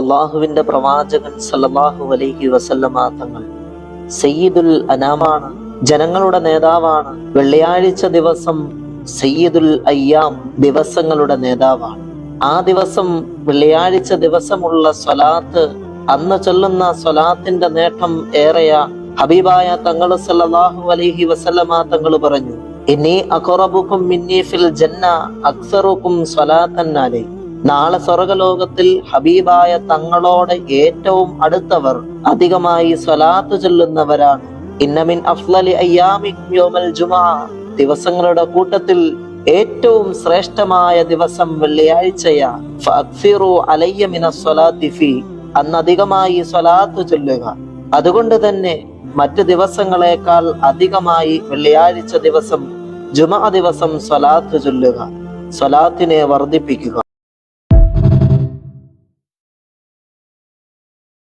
അള്ളാഹുവിന്റെ പ്രവാചകൻ സല്ലല്ലാഹു അലൈഹി വസല്ലമ തങ്ങൾ സയ്യിദുൽ അനാമാണ് ജനങ്ങളുടെ നേതാവാണ് വെള്ളിയാഴ്ച ദിവസം സയ്യിദുൽ അയ്യാം ദിവസങ്ങളുടെ നേതാവാണ്. ആ ദിവസം വെള്ളിയാഴ്ച ദിവസമുള്ള സ്വലാത്ത് അന്ന് ചൊല്ലുന്ന സ്വലാത്തിന്റെ നേട്ടം ഏറെയ ഹബീബായ തങ്ങൾ സല്ലല്ലാഹു അലൈഹി വസല്ലമ തങ്ങൾ പറഞ്ഞു ഇനി ഫിൽ ജന്ന അക്സറുക്കും സ്വലാത്തന്നാലേ നാളെ സ്വർഗലോകത്തിൽ ഹബീബായ തങ്ങളോട് ഏറ്റവും അടുത്തവർ അധികമായി സ്വലാത്ത് ചൊല്ലുന്നവരാണ്. ഇന്നമിൻ അഫ്ലലി അയ്യാമിക്കും യോമൽ ജുമാ. ദിവസങ്ങളുടെ കൂട്ടത്തിൽ ഏറ്റവും ശ്രേഷ്ഠമായ ദിവസം വെള്ളിയാഴ്ചയാഫി അന്നധികമായി സ്വലാത്ത് ചൊല്ലുക. അതുകൊണ്ട് തന്നെ മറ്റു ദിവസങ്ങളെക്കാൾ അധികമായി വെള്ളിയാഴ്ച ദിവസം ജുമാ ദിവസം സ്വലാത്ത് ചൊല്ലുക. സ്വലാത്തിനെ വർദ്ധിപ്പിക്കുക.